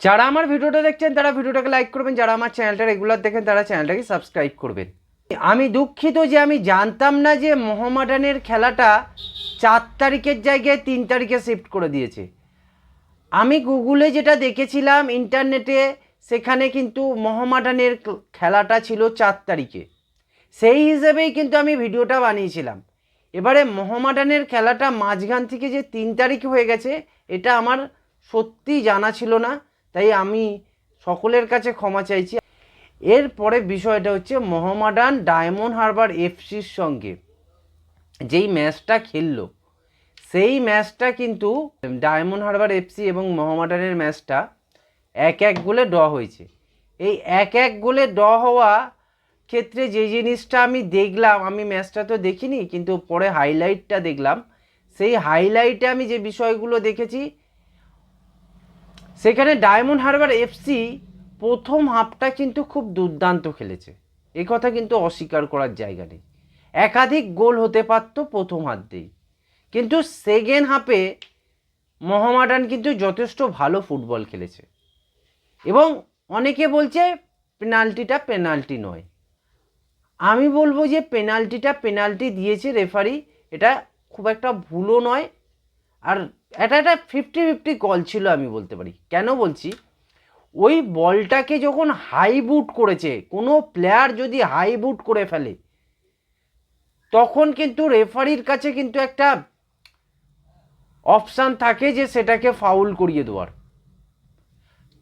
যারা আমার ভিডিওটা দেখছেন, তারা ভিডিওটাকে লাইক করবেন। যারা আমার চ্যানেলটা রেগুলার দেখেন, তারা চ্যানেলটাকে সাবস্ক্রাইব করবেন। আমি দুঃখিত যে আমি জানতাম না যে মোহামেডানের খেলাটা চার তারিখের জায়গায় তিন তারিখে শিফট করে দিয়েছে। আমি গুগলে যেটা দেখেছিলাম, ইন্টারনেটে সেখানে কিন্তু মোহামেডানের খেলাটা ছিল চার তারিখে। সেই হিসেবেই কিন্তু আমি ভিডিওটা বানিয়েছিলাম। এবারে মোহামেডানের খেলাটা মাঝখান থেকে যে তিন তারিখ হয়ে গেছে, এটা আমার সত্যি জানা ছিল না। তাই আমি সকলের কাছে ক্ষমা চাইছি। এরপরে বিষয়টা হচ্ছে মোহামেডান ডায়মন্ড হারবার এফসির সঙ্গে যেই ম্যাচটা খেললো, সেই ম্যাচটা কিন্তু ডায়মন্ড হারবার এফসি এবং মোহামেডানের ম্যাচটা এক এক গোলে ড হয়েছে। এই এক এক গোলে ড হওয়া ক্ষেত্রে যে জিনিসটা আমি দেখলাম, আমি ম্যাচটা তো দেখিনি, কিন্তু পরে হাইলাইটটা দেখলাম, সেই হাইলাইটে আমি যে বিষয়গুলো দেখেছি সেখানে ডায়মন্ড হারবার এফসি প্রথম হাফটা কিন্তু খুব দুর্দান্ত খেলেছে। এ কথা কিন্তু অস্বীকার করার জায়গা নেই। একাধিক গোল হতে পারতো প্রথম দিয়েই। কিন্তু সেকেন্ড হাফে মোহামেডান কিন্তু যথেষ্ট ভালো ফুটবল খেলেছে। এবং অনেকে বলছে পেনাল্টিটা পেনাল্টি নয়। আমি বলব যে পেনাল্টিটা পেনাল্টি দিয়েছে রেফারি, এটা খুব একটা ভুলও নয়। আর এটা একটা ফিফটি ফিফটি কল ছিল আমি বলতে পারি। কেন বলছি? ওই বলটাকে যখন হাই বুট করেছে, কোনো প্লেয়ার যদি হাই বুট করে ফেলে, তখন কিন্তু রেফারির কাছে কিন্তু একটা অপশান থাকে যে সেটাকে ফাউল করিয়ে দেওয়ার।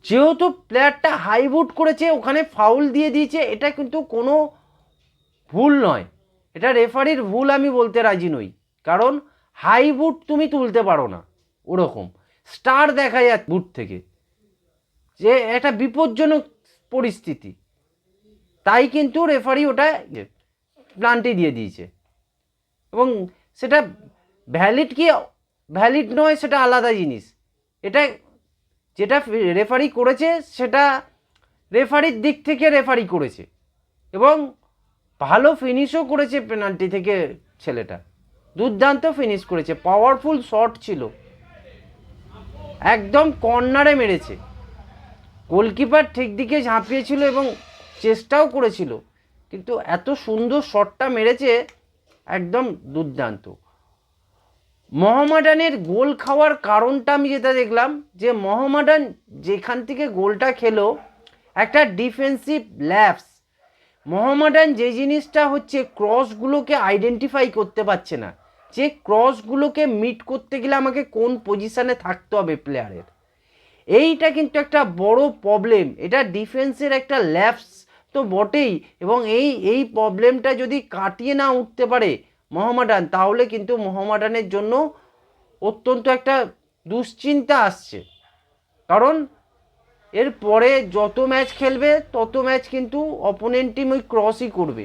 যেহেতু প্লেয়ারটা হাই বুট করেছে, ওখানে ফাউল দিয়ে দিয়েছে, এটা কিন্তু কোনো ভুল নয়। এটা রেফারির ভুল আমি বলতে রাজি নই। কারণ হাই বুট তুমি তুলতে পারো না। ওরকম। স্টার দেখা যায় বুট থেকে। যে একটা বিপজ্জনক পরিস্থিতি। তাই কিন্তু রেফারি ওটা প্লান্টি দিয়ে দিয়েছে। এবং সেটা ভ্যালিড কি, ভ্যালিড নয়, সেটা আলাদা জিনিস। এটা যেটা রেফারি করেছে, সেটা রেফারির দিক থেকে রেফারি করেছে। এবং ভালো ফিনিশও করেছে পেনাল্টি থেকে ছেলেটা। দুর্দান্ত ফিনিশ করেছে। পাওয়ারফুল শট ছিল। একদম কর্নারে মেরেছে। গোলকিপার ঠিক দিকে ঝাঁপিয়েছিল এবং চেষ্টাও করেছিল, কিন্তু এত সুন্দর শটটা মেরেছে, একদম দুর্দান্ত। মোহামেডানের গোল খাওয়ার কারণটা আমি যেটা দেখলাম, যে মোহামেডান যেখান থেকে গোলটা খেলো, একটা ডিফেন্সিভ ল্যাপস। মোহামেডান যে জিনিসটা হচ্ছে, ক্রসগুলোকে আইডেন্টিফাই করতে পারছে না। যে ক্রসগুলোকে মিট করতে গেলে আমাকে কোন পজিশানে থাকতে হবে প্লেয়ারের এইটা কিন্তু একটা বড় প্রবলেম এটা ডিফেন্সের একটা ল্যাপস তো বটেই এবং এই এই প্রবলেমটা যদি কাটিয়ে না উঠতে পারে মোহামেডান, তাহলে কিন্তু মোহামেডানের জন্য অত্যন্ত একটা দুশ্চিন্তা আসছে। কারণ এর পরে যত ম্যাচ খেলবে, তত ম্যাচ কিন্তু অপোনেন্ট টিম ওই ক্রসই করবে।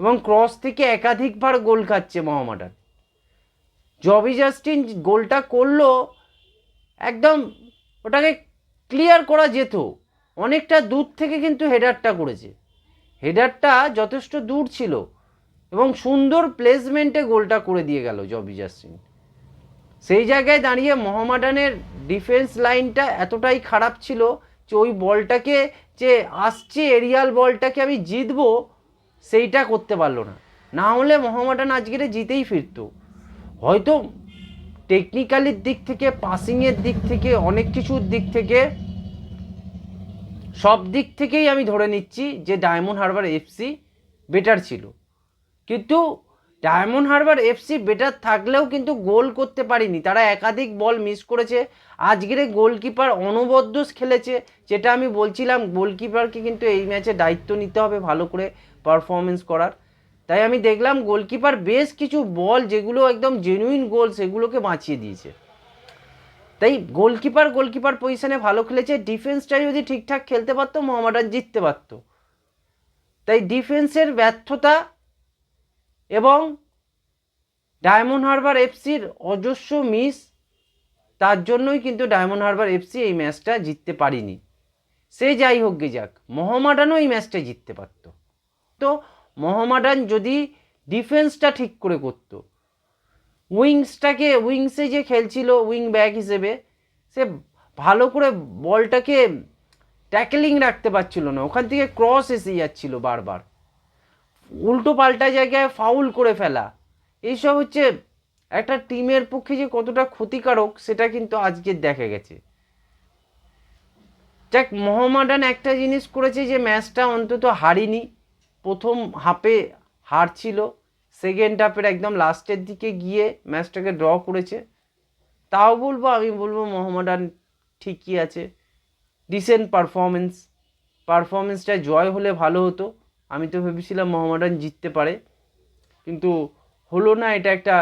এবং ক্রস থেকে একাধিকবার গোল খাচ্ছে মোহামেডান। জবি জাস্টিন গোলটা করল, একদম ওটাকে ক্লিয়ার করা যেত। অনেকটা দূর থেকে কিন্তু হেডারটা করেছে। হেডারটা যথেষ্ট দূর ছিল এবং সুন্দর প্লেসমেন্টে গোলটা করে দিয়ে গেল জবি জাস্টিন সেই জায়গায় দাঁড়িয়ে মোহামেডানের ডিফেন্স লাইনটা এতটাই খারাপ ছিল যে ওই বলটাকে যে আসছে এরিয়াল বলটাকে আমি জিতবো, সেইটা করতে পারল না। না হলে মোহামেডান আজকের জিতেই ফিরতো। হয়তো টেকনিক্যালির দিক থেকে পাসিংয়ের দিক থেকে, অনেক কিছুর দিক থেকে, সব দিক থেকেই আমি ধরে নিচ্ছি যে ডায়মন্ড হারবার এফসি বেটার ছিল। কিন্তু ডায়মন্ড হারবার এফসি বেটার থাকলেও কিন্তু গোল করতে পারিনি। তারা একাধিক বল মিস করেছে। আজকের গোলকিপার অনবদ্য খেলেছে, যেটা আমি বলছিলাম গোলকিপারকে কিন্তু এই ম্যাচে দায়িত্ব নিতে হবে ভালো করে পারফরমেন্স করার। তাই আমি দেখলাম গোলকিপার বেশ কিছু বল যেগুলো একদম জেনুইন গোল সেগুলোকে বাঁচিয়ে দিয়েছে। তাই গোলকিপার গোলকিপার পজিশনে ভালো খেলেছে ডিফেন্সটা যদি ঠিকঠাক খেলতে পারতো মোহামেডান জিততে পারতো। তাই ডিফেন্সের ব্যর্থতা এবং ডায়মন্ড হারবার এফসির অজস্র মিস তার জন্যই কিন্তু ডায়মন্ড হারবার এফসি এই ম্যাচটা জিততে পারিনি। সে যাই হোক গে যাক মোহামেডানও এই ম্যাচটা জিততে পারতো। তো মোহামেডান যদি ডিফেন্সটা ঠিক করে করতো। উইংসটাকে, উইংসে যে খেলছিল উইং ব্যাক হিসেবে, সে ভালো করে বলটাকে ট্যাকেলিং রাখতে পারছিল না। ওখান থেকে ক্রস এসে যাচ্ছিল বারবার। উল্টো পাল্টা জায়গায় ফাউল করে ফেলা। এইসব হচ্ছে একটা টিমের পক্ষে যে কতটা ক্ষতিকারক, সেটা কিন্তু আজকে দেখা গেছে। যাক, মোহামেডান একটা জিনিস করেছে যে ম্যাচটা অন্তত হারিনি। প্রথম হাফে হারছিল সেকেন্ড হাফের একদম লাস্টের দিকে গিয়ে ম্যাচটাকে ড্র করেছে। তাও বলব, আমি বলব মোহামেডান ঠিকই আছে। ডিসেন্ট পারফরমেন্স পারফরমেন্সটা জয় হলে ভালো হতো। আমি তো ভেবেছিলাম মোহামেডান জিততে পারে। কিন্তু হলো না, এটা একটা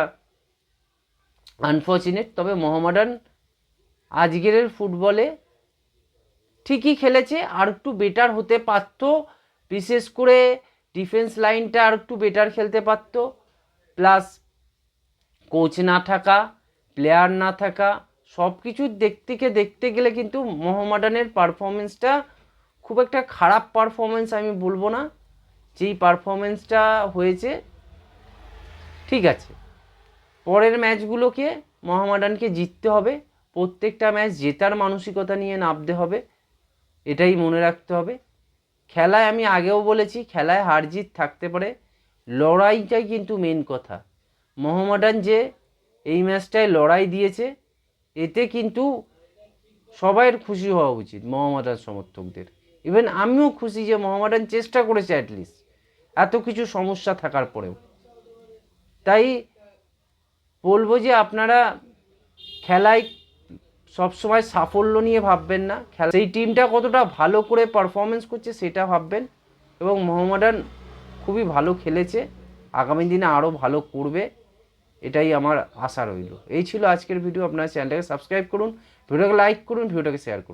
আনফর্চুনেট তবে মোহামেডান আজকের ফুটবলে ঠিকই খেলেছে। আর একটু বেটার হতে পারতো। বিশেষ করে ডিফেন্স লাইনটা আর একটু বেটার খেলতে পারতো। প্লাস কোচ না থাকা প্লেয়ার না থাকা সব কিছু দেখতে থেকে দেখতে গেলে কিন্তু মোহামেডানের পারফরমেন্সটা খুব একটা খারাপ পারফরমেন্স আমি বলব না। যেই পারফরমেন্সটা হয়েছে, ঠিক আছে। পরের ম্যাচগুলোকে মোহামেডানকে জিততে হবে। প্রত্যেকটা ম্যাচ জেতার মানসিকতা নিয়ে নামতে হবে। এটাই মনে রাখতে হবে। খেলায় আমি আগেও বলেছি, খেলায় হার জিত থাকতে পারে। লড়াইটাই কিন্তু মেন কথা। মোহামেডান যে এই ম্যাচটায় লড়াই দিয়েছে, এতে কিন্তু সবাইয়ের খুশি হওয়া উচিত, মোহামেডান সমর্থকদের। ইভেন আমিও খুশি যে মোহামেডান চেষ্টা করেছে অ্যাটলিস্ট এত কিছু সমস্যা থাকার পরেও। তাই বলব যে আপনারা খেলায় সবসময় সাফল্য নিয়ে ভাববেন না। খেলা সেই টিমটা কতটা ভালো করে পারফরমেন্স করছে সেটা ভাববেন। এবং মোহামেডান খুবই ভালো খেলেছে। আগামী দিনে আরও ভালো করবে। এটাই আমার আশা রইল। এই ছিল আজকের ভিডিও আপনার চ্যানেলটাকে সাবস্ক্রাইব করুন। ভিডিওটাকে লাইক করুন, ভিডিওটাকে শেয়ার করুন।